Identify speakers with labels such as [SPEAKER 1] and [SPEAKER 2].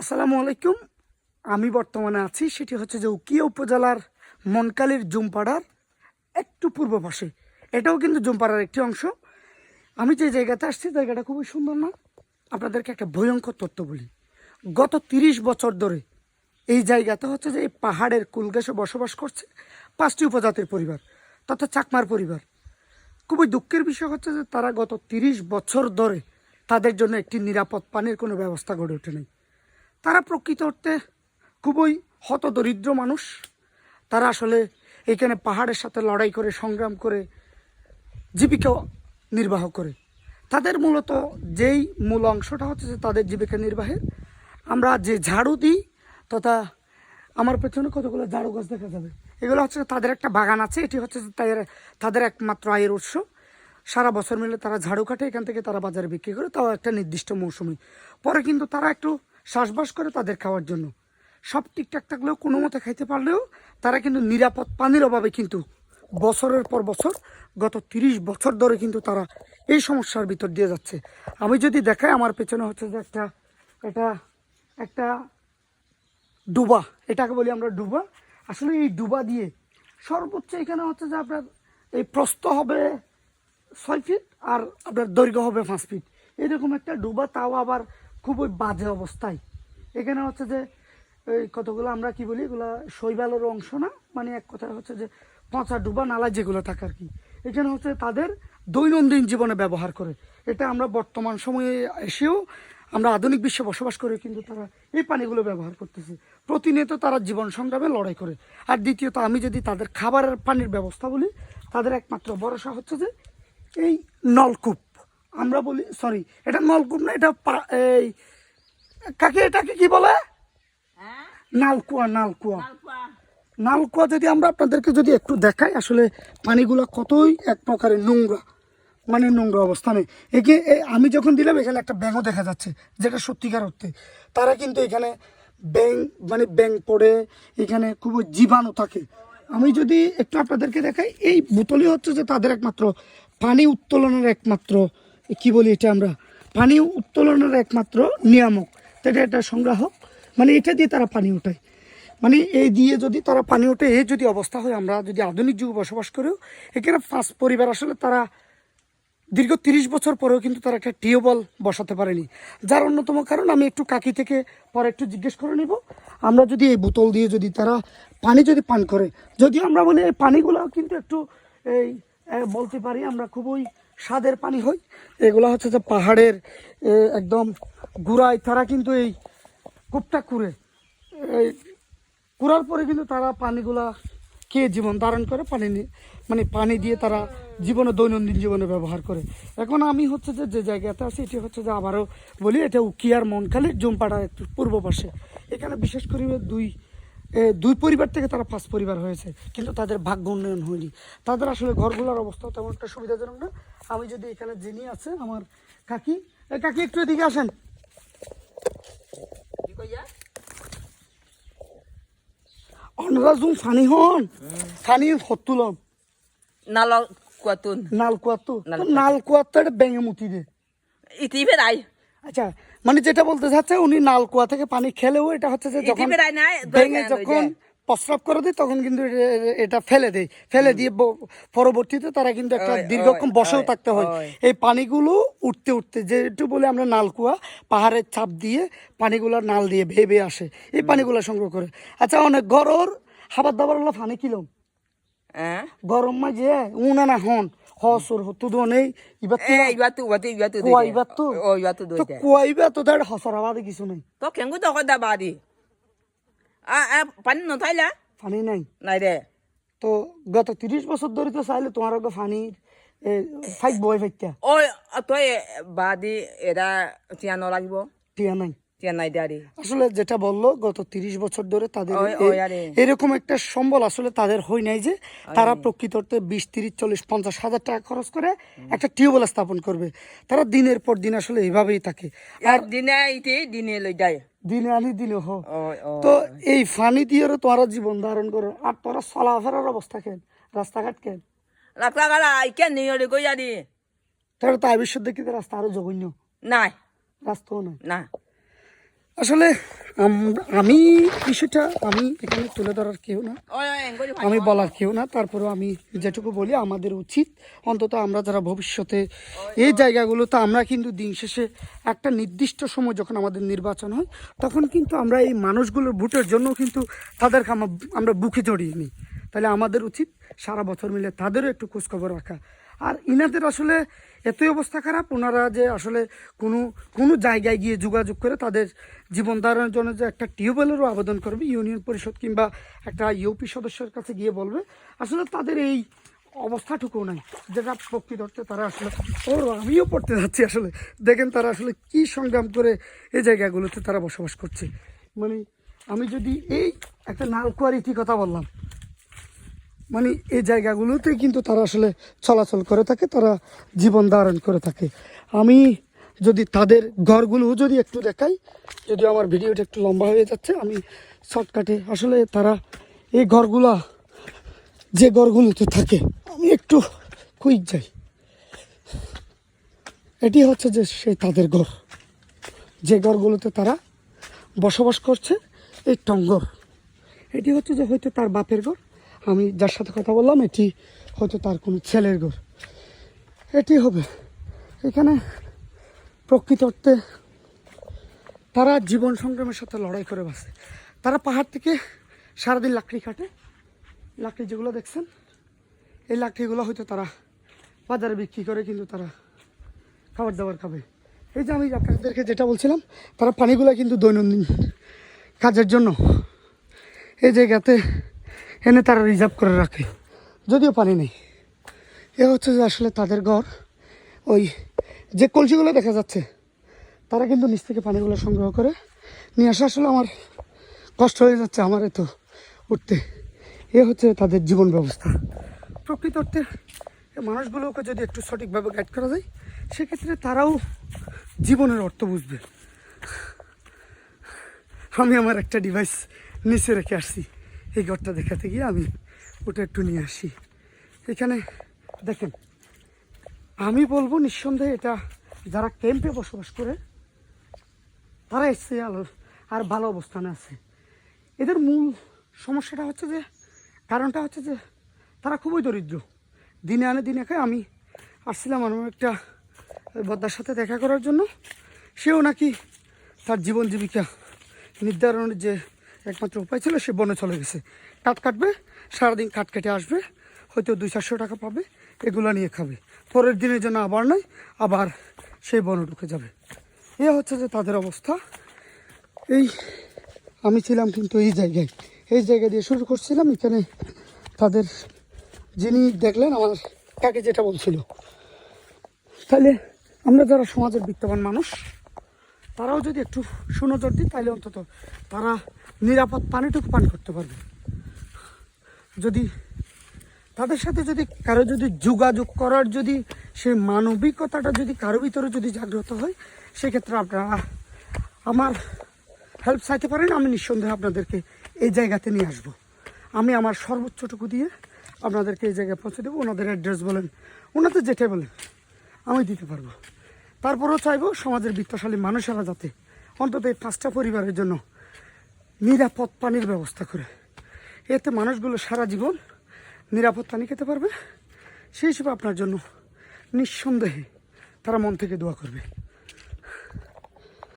[SPEAKER 1] আসসালামু আলাইকুম। আমি বর্তমানে আছি, সেটি হচ্ছে যে উকিয়া উপজেলার মনকালির জুমপাড়ার একটু পূর্ব পাশে। এটাও কিন্তু জুমপাড়ার একটি অংশ। আমি যে জায়গাতে আসছি, জায়গাটা খুবই সুন্দর না? আপনাদেরকে একটা ভয়ঙ্কর তথ্য বলি। গত তিরিশ বছর ধরে এই জায়গাতে হচ্ছে যে এই পাহাড়ের কুলগেসে বসবাস করছে পাঁচটি উপজাতির পরিবার, তথা চাকমার পরিবার। খুবই দুঃখের বিষয় হচ্ছে যে তারা গত তিরিশ বছর ধরে তাদের জন্য একটি নিরাপদ পানির কোনো ব্যবস্থা গড়ে ওঠে নাই। তারা প্রকৃত অর্থে খুবই হতদরিদ্র মানুষ। তারা আসলে এখানে পাহাড়ের সাথে লড়াই করে, সংগ্রাম করে, জীবিকা নির্বাহ করে। তাদের মূলত যেই মূল অংশটা হচ্ছে যে তাদের জীবিকা নির্বাহের আমরা যে ঝাড়ু দিই তথা আমার পেছনে কতগুলো ঝাড়ু গাছ দেখা যাবে, এগুলো হচ্ছে তাদের একটা বাগান আছে, এটি হচ্ছে তাদের তাদের একমাত্র আয়ের উৎস। সারা বছর মিলে তারা ঝাড়ু কাটে, এখান থেকে তারা বাজারে বিক্রি করে, তাও একটা নির্দিষ্ট মৌসুমে। পরে কিন্তু তারা একটু চাষবাস করে তাদের খাওয়ার জন্য। সব ঠিকঠাক থাকলেও, কোনো মতে খাইতে পারলেও, তারা কিন্তু নিরাপদ পানির অভাবে কিন্তু বছরের পর বছর, গত তিরিশ বছর ধরে কিন্তু তারা এই সমস্যার ভিতর দিয়ে যাচ্ছে। আমি যদি দেখাই, আমার পেছনে হচ্ছে যে একটা এটা একটা ডুবা। এটাকে বলি আমরা ডুবা। আসলে এই ডুবা দিয়ে সর্বোচ্চ এখানে হচ্ছে যে আপনার এই প্রস্থ হবে ছয় ফিট আর আপনার দৈর্ঘ্য হবে পাঁচ ফিট। এরকম একটা ডুবা, তাও আবার খুবই বাজে অবস্থায়। এখানে হচ্ছে যে, এই কতগুলো আমরা কি বলি, এগুলো শৈবালের অংশ না? মানে এক কথায় হচ্ছে যে, পচা ডুবা নালা যেগুলো থাকে আর কি। এখানে হচ্ছে তাদের দৈনন্দিন জীবনে ব্যবহার করে। এটা আমরা বর্তমান সময়ে এসেও আমরা আধুনিক বিশ্বে বসবাস করে কিন্তু তারা এই পানিগুলো ব্যবহার করতেছে। প্রতিনিয়ত তারা জীবন সংগ্রামে লড়াই করে। আর দ্বিতীয়ত, আমি যদি তাদের খাবারের পানির ব্যবস্থা বলি, তাদের একমাত্র ভরসা হচ্ছে যে, এই নলকূপ। আমরা বলি সরি এটা নলকূপ না এটা এই কাকে এটাকে কি বলে? নালকুয়া নালকুয়া। নালকুয়া। যদি আমরা আপনাদেরকে যদি একটু দেখাই আসলে পানিগুলো কতই এক প্রকারের নোংরা মানে নোংরা অবস্থানে। একে আমি যখন দিলাম এখানে একটা ব্যাঙও দেখা যাচ্ছে যেটা সত্যিকার অর্থে। তারা কিন্তু এখানে ব্যাং মানে ব্যাং পড়ে এখানে খুব জীবাণু থাকে। আমি যদি একটু আপনাদেরকে দেখাই এই বোতলই হচ্ছে যে তাদের একমাত্র পানি উত্তোলনের একমাত্র কি বলি এটা আমরা? পানি উত্তোলনের একমাত্র নিয়ামক। এটা একটা সংগ্রাহক। মানে এটা দিয়ে তারা পানি ওঠায়। মানে এই দিয়ে যদি তারা পানি ওঠে এই যদি অবস্থা হয়, আমরা যদি আধুনিক যুগে বসবাস করেও এখানে পাঁচ পরিবার আসলে তারা দীর্ঘ তিরিশ বছর পরেও কিন্তু তারা একটা টিউবওয়েল বসাতে পারেনি। যার অন্যতম কারণ, আমি একটু কাকি থেকে পরে একটু জিজ্ঞেস করে নিব। আমরা যদি এই বোতল দিয়ে যদি তারা পানি যদি পান করে যদি আমরা বলি এই পানিগুলো কিন্তু একটু এই বলতে পারি, আমরা খুবই স্বাদের পানি হই এগুলো হচ্ছে যে পাহাড়ের একদম গুড়ায় তারা কিন্তু এই কূপটা কুড়ে। এই কুড়ার পরে কিন্তু তারা পানিগুলা কে জীবন ধারণ করে, পানি মানে পানি দিয়ে তারা জীবনে দৈনন্দিন জীবনে ব্যবহার করে। এখন আমি হচ্ছে যে যে জায়গাতে আছি, এটি হচ্ছে যে আবারও বলি, এটা উকিয়ার মনখালির জুমপাড়া একটু পূর্ব পাশে। এখানে বিশেষ করে দুই দুই পরিবার থেকে তারা পাঁচ পরিবার হয়েছে, কিন্তু তাদের ভাগ্য উন্নয়ন হয়নি। তাদের আসলে ঘরগুলোর অবস্থা তেমন একটা সুবিধাজনক না। আমি যদি এখানে যিনি আছে আমার কাকি কাকি একটু এদিকে আসেন অনরা জুম ফানি হন ফানি হতুলম. নাল কুয়াত্তু
[SPEAKER 2] নাল
[SPEAKER 1] নাল এটা ব্যাঙে মুতি দে
[SPEAKER 2] Iti berai.
[SPEAKER 1] আচ্ছা মানে যেটা বলতে চাচ্ছে উনি নাল কুয়া থেকে পানি খেলেও এটা হচ্ছে যে যখন. ব্যাঙে যখন প্রস্রাব করে দেয় তখন কিন্তু এটা ফেলে দেয়। ফেলে দিয়ে পরবর্তীতে তারা কিন্তু একটা দীর্ঘক্ষণ বসেও থাকতে হয়। এই পানিগুলো উঠতে উঠতে যেটু বলে আমরা নালকুয়া পাহাড়ের চাপ দিয়ে পানিগুলো নাল দিয়ে ভেবে আসে। এই পানিগুলো সংগ্রহ করে। আচ্ছা অনেক গরর খাবার দাবার হলো পানি কিলো?
[SPEAKER 2] Eh?
[SPEAKER 1] গরম মাঝে উনা না হন হসর হতো তো নেই এবার তো
[SPEAKER 2] iwatu, iwatu, iwatu.
[SPEAKER 1] কুয়া এবার তো।
[SPEAKER 2] Oh, iwatu
[SPEAKER 1] তো
[SPEAKER 2] doite.
[SPEAKER 1] কুয়া তো তার হসর আবাদে কিছু নেই।
[SPEAKER 2] তো kengu to ko da Ah, ah, pan no thaila.
[SPEAKER 1] পানি নাই
[SPEAKER 2] Nai de.
[SPEAKER 1] তো গত তিরিশ বছর ধরে তো চাইলে তোমার আগে পানির ফাইট বয় ফাইটা
[SPEAKER 2] Oh, to e badi era tiano lagibo.
[SPEAKER 1] টিয়া নাই. আসলে যেটা বলল গত তিরিশ বছর ধরে তাদের
[SPEAKER 2] আরে।
[SPEAKER 1] এরকম একটা সম্বল আসলে তাদের হয় নাই যে তারা প্রকৃত অর্থে বিশ তিরিশ চল্লিশ পঞ্চাশ হাজার টাকা খরচ করে একটা টিউবওয়েল স্থাপন করবে। তারা দিনের পর দিন আসলে এইভাবেই থাকে।
[SPEAKER 2] Ar dine iti dine loy dai.
[SPEAKER 1] দিনে আনি দিনে হো. তো এই ফানি দিয়ে তোরা জীবন ধারণ করো। আর তোরা চলাফেরার অবস্থা কেন? রাস্তাঘাট কেন?
[SPEAKER 2] kala iken ni yori ko yadi.
[SPEAKER 1] তারা তাই বিশ্বের দেখি রাস্তা আরও জঘন্য।
[SPEAKER 2] নাই।
[SPEAKER 1] রাস্তাও নাই।
[SPEAKER 2] Na.
[SPEAKER 1] আসলে আমি বিষয়টা আমি এখানে তুলে ধরার কেউ না। আমি বলার কেউ না তারপরেও আমি যেটুকু বলি আমাদের উচিত অন্তত আমরা যারা ভবিষ্যতে এই জায়গাগুলোতে আমরা কিন্তু দিন শেষে একটা নির্দিষ্ট সময় যখন আমাদের নির্বাচন হয় তখন কিন্তু আমরা এই মানুষগুলোর ভোটের জন্য কিন্তু তাদেরকে আমরা আমরা বুকে জড়িয়ে নিই। তাহলে আমাদের উচিত সারা বছর মিলে তাদেরও একটু খোঁজখবর রাখা। আর ইনাদের আসলে এতই অবস্থা খারাপ, ওনারা যে আসলে কোনো কোনো জায়গায় গিয়ে যোগাযোগ করে তাদের জীবন ধারণের জন্য যে একটা টিউবওয়েলেরও আবেদন করবে, ইউনিয়ন পরিষদ কিংবা একটা ইউপি সদস্যের কাছে গিয়ে বলবে। আসলে তাদের এই অবস্থাটুকু নাই, যেটা প্রকৃত অর্থে তারা আসলে ও আমিও পড়তে যাচ্ছি আসলে। দেখেন তারা আসলে কি সংগ্রাম করে এই জায়গাগুলোতে তারা বসবাস করছে। মানে আমি যদি এই একটা নালকুয়ার ইতি কথা বললাম মানে এই জায়গাগুলোতে কিন্তু তারা আসলে চলাচল করে থাকে, তারা জীবন ধারণ করে থাকে। আমি যদি তাদের ঘরগুলো যদি একটু দেখাই, যদি আমার ভিডিওটা একটু লম্বা হয়ে যাচ্ছে, আমি শর্টকাটে আসলে তারা এই ঘরগুলা, যে ঘরগুলোতে থাকে, আমি একটু কুইক যাই। এটি হচ্ছে যে সেই তাদের ঘর। যে ঘরগুলোতে তারা বসবাস করছে, এই টঙ্গর এটি হচ্ছে যে হয়তো তার বাপের ঘর। আমি যার সাথে কথা বললাম, এটি হয়তো তার কোনো ছেলের ঘর। এটি হবে। এখানে প্রকৃত অর্থে তারা জীবন সংগ্রামের সাথে লড়াই করে বাসে তারা পাহাড় থেকে সারাদিন লাকড়ি কাটে। লাকড়ি যেগুলো দেখছেন, এই লাকড়িগুলো হয়তো তারা বাজারে বিক্রি করে, কিন্তু তারা খাবার দাবার খাবে। এই যে আমি আপনাদেরকে যেটা বলছিলাম, তারা পানিগুলো কিন্তু দৈনন্দিন কাজের জন্য এই জায়গাতে এনে তারা রিজার্ভ করে রাখে। যদিও পানি নেই। এ হচ্ছে যে আসলে তাদের ঘর। ওই যে কলসিগুলো দেখা যাচ্ছে, তারা কিন্তু নিচ থেকে পানিগুলো সংগ্রহ করে নিয়ে আসা। আসলে আমার কষ্ট হয়ে যাচ্ছে আমার এত উঠতে। এ হচ্ছে তাদের জীবন ব্যবস্থা। প্রকৃত অর্থে মানুষগুলোকে যদি একটু সঠিকভাবে গাইড করা যায়, সেক্ষেত্রে তারাও জীবনের অর্থ বুঝবে। আমি আমার একটা ডিভাইস নিচে রেখে আসছি। এই ঘরটা দেখাতে গিয়ে আমি ওটা একটু নিয়ে আসি। এখানে দেখেন, আমি বলব নিঃসন্দেহে এটা যারা ক্যাম্পে বসবাস করে, তারা এসছে আর ভালো অবস্থানে আছে। এদের মূল সমস্যাটা হচ্ছে যে, কারণটা হচ্ছে যে, তারা খুবই দরিদ্র। দিনে আনে দিনে খায়। আমি আসছিলাম আমার একটা বদ্দার সাথে দেখা করার জন্য। সেও নাকি তার জীবন জীবিকা নির্ধারণের যে একমাত্র উপায় ছিল সে বনে চলে গেছে। কাঠ কাটবে, সারাদিন কাঠ কেটে আসবে, হয়তো দুই চারশো টাকা পাবে, এগুলো নিয়ে খাবে। পরের দিনের জন্য আবার নয় আবার সেই বনে ঢুকে যাবে। এ হচ্ছে যে তাদের অবস্থা। এই আমি ছিলাম কিন্তু এই জায়গায়। এই জায়গা দিয়ে শুরু করছিলাম, এখানে তাদের যিনি দেখলেন, আমার কাকে যেটা বলছিল। তাহলে আমরা যারা সমাজের বিত্তবান মানুষ তারাও যদি একটু সুনজর দিই তাহলে অন্তত তারা নিরাপদ পানিটুকু পান করতে পারবে। যদি তাদের সাথে যদি কারও যদি যোগাযোগ করার যদি সেই মানবিকতাটা যদি কারও ভিতরে যদি জাগ্রত হয়, সেক্ষেত্রে আপনারা আমার হেল্প চাইতে পারেন, আমি নিঃসন্দেহে আপনাদেরকে এই জায়গাতে নিয়ে আসব। আমি আমার সর্বোচ্চটুকু দিয়ে আপনাদেরকে এই জায়গায় পৌঁছে দেবো। ওনাদের অ্যাড্রেস বলেন, ওনাদের যেটাই বলেন, আমি দিতে পারব। তারপরেও চাইব সমাজের বিত্তশালী মানুষেরা যাতে অন্তত এই পাঁচটা পরিবারের জন্য নিরাপদ পানির ব্যবস্থা করে। এতে মানুষগুলো সারা জীবন নিরাপদ পানি খেতে পারবে। সেই হিসেবে আপনার জন্য নিঃসন্দেহে তারা মন থেকে দোয়া করবে।